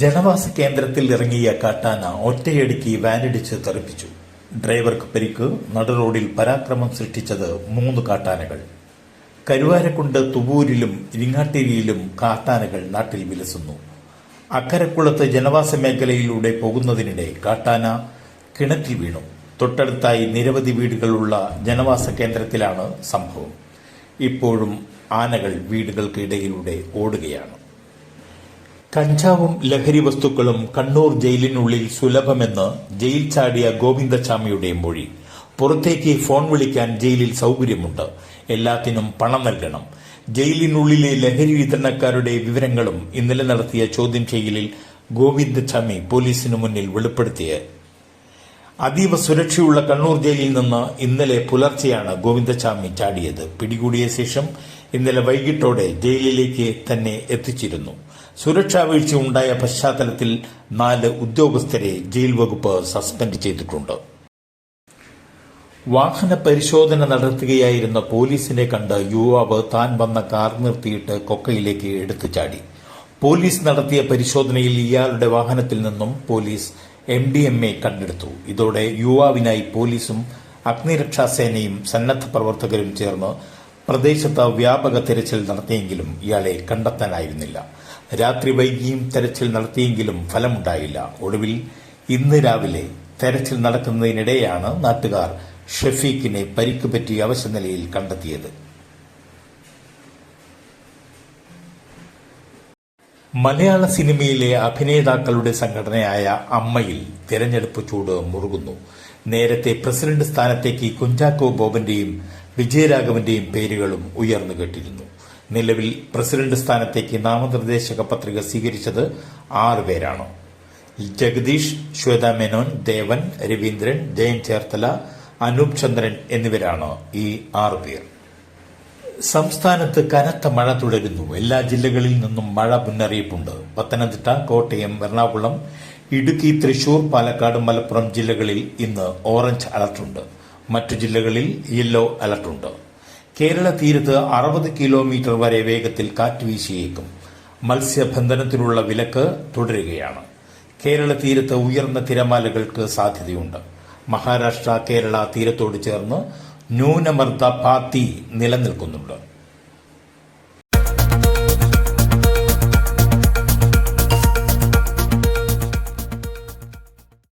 ജനവാസ കേന്ദ്രത്തിൽ ഇറങ്ങിയ കാട്ടാന ഒറ്റയടിക്ക് വാനിടിച്ച് തെറിപ്പിച്ചു. ഡ്രൈവർക്ക് പരിക്ക് നടുറോഡിൽ പരാക്രമം സൃഷ്ടിച്ചത് മൂന്ന് കാട്ടാനകൾ. കരുവാരക്കുണ്ട് തുവൂരിലും ഇരിങ്ങാട്ടിരിയിലും കാട്ടാനകൾ നാട്ടിൽ വിലസുന്നു. അക്കരക്കുളത്ത് ജനവാസ മേഖലയിലൂടെ പോകുന്നതിനിടെ കാട്ടാന കിണറ്റിൽ വീണു. തൊട്ടടുത്തായി നിരവധി വീടുകളുള്ള ജനവാസ കേന്ദ്രത്തിലാണ് സംഭവം. ഇപ്പോഴും ആനകൾ വീടുകൾക്കിടയിലൂടെ ഓടുകയാണ്. കഞ്ചാവും ലഹരി വസ്തുക്കളും കണ്ണൂർ ജയിലിനുള്ളിൽ സുലഭമെന്ന് ജയിൽ ചാടിയ ഗോവിന്ദചാമിയുടെ മൊഴി. പുറത്തേക്ക് ഫോൺ വിളിക്കാൻ ജയിലിൽ സൗകര്യമുണ്ട്. എല്ലാത്തിനും പണം നൽകണം. ജയിലിനുള്ളിലെ ലഹരി വിതരണക്കാരുടെ വിവരങ്ങളും ഇന്നലെ നടത്തിയ ചോദ്യം ചെയ്യലിൽ ഗോവിന്ദചാമി പോലീസിനു മുന്നിൽ വെളിപ്പെടുത്തിയത് അതീവ സുരക്ഷയുള്ള കണ്ണൂർ ജയിലിൽ നിന്ന് ഇന്നലെ പുലർച്ചെയാണ് ഗോവിന്ദചാമി ചാടിയത്. പിടികൂടിയ ശേഷം ഇന്നലെ വൈകിട്ടോടെ ജയിലിലേക്ക് തന്നെ എത്തിച്ചിരുന്നു. സുരക്ഷാ വീഴ്ച ഉണ്ടായ പശ്ചാത്തലത്തിൽ നാല് ഉദ്യോഗസ്ഥരെ ജയിൽ വകുപ്പ് സസ്പെൻഡ് ചെയ്തിട്ടുണ്ട്. വാഹന പരിശോധന നടത്തുകയായിരുന്ന പോലീസിനെ കണ്ട് യുവാവ് താൻ വന്ന കാർ നിർത്തിയിട്ട് കൊക്കയിലേക്ക് എടുത്തു ചാടി. പോലീസ് നടത്തിയ പരിശോധനയിൽ ഇയാളുടെ വാഹനത്തിൽ നിന്നും police M D M A കണ്ടെടുത്തു. ഇതോടെ യുവാവിനായി പോലീസും അഗ്നിരക്ഷാസേനയും സന്നദ്ധ പ്രവർത്തകരും ചേർന്ന് പ്രദേശത്ത് വ്യാപക തെരച്ചിൽ നടത്തിയെങ്കിലും ഇയാളെ കണ്ടെത്താനായിരുന്നില്ല. രാത്രി വൈകിയും തെരച്ചിൽ നടത്തിയെങ്കിലും ഫലമുണ്ടായില്ല. ഒടുവിൽ ഇന്ന് രാവിലെ തെരച്ചിൽ നടക്കുന്നതിനിടെയാണ് നാട്ടുകാർ ഷഫീഖിനെ പരിക്ക് പറ്റി അവശനിലയിൽ കണ്ടെത്തിയത്. മലയാള സിനിമയിലെ അഭിനേതാക്കളുടെ സംഘടനയായ അമ്മയിൽ തിരഞ്ഞെടുപ്പ് ചൂട് മുറുകുന്നു. നേരത്തെ പ്രസിഡന്റ് സ്ഥാനത്തേക്ക് കുഞ്ചാക്കോ ബോബന്റെയും വിജയരാഘവന്റെയും പേരുകളും ഉയർന്നു കേട്ടിരുന്നു. നിലവിൽ പ്രസിഡന്റ് സ്ഥാനത്തേക്ക് നാമനിർദ്ദേശക പത്രിക സ്വീകരിച്ചത് ആറ് പേരാണ്. ജഗദീഷ് ശ്വേത മേനോൻ ദേവൻ രവീന്ദ്രൻ ജയൻ ചേർത്തല അനൂപ് ചന്ദ്രൻ എന്നിവരാണ് ഈ ആറ് പേർ. സംസ്ഥാനത്ത് കനത്ത മഴ തുടരുന്നു. എല്ലാ ജില്ലകളിൽ നിന്നും മഴ മുന്നറിയിപ്പുണ്ട്. പത്തനംതിട്ട കോട്ടയം എറണാകുളം ഇടുക്കി തൃശൂർ പാലക്കാട് മലപ്പുറം ജില്ലകളിൽ ഇന്ന് ഓറഞ്ച് അലർട്ടുണ്ട്. മറ്റു ജില്ലകളിൽ യെല്ലോ അലർട്ടുണ്ട് കേരള തീരത്ത് അറുപത് കിലോമീറ്റർ വരെ വേഗത്തിൽ കാറ്റ് വീശിയേക്കും. മത്സ്യബന്ധനത്തിനുള്ള വിലക്ക് തുടരുകയാണ്. കേരള തീരത്ത് ഉയർന്ന തിരമാലകൾക്ക് സാധ്യതയുണ്ട്. മഹാരാഷ്ട്ര കേരള തീരത്തോട് ചേർന്ന് ന്യൂനമർദ്ദ പാത്തി നിലനിൽക്കുന്നുണ്ട്.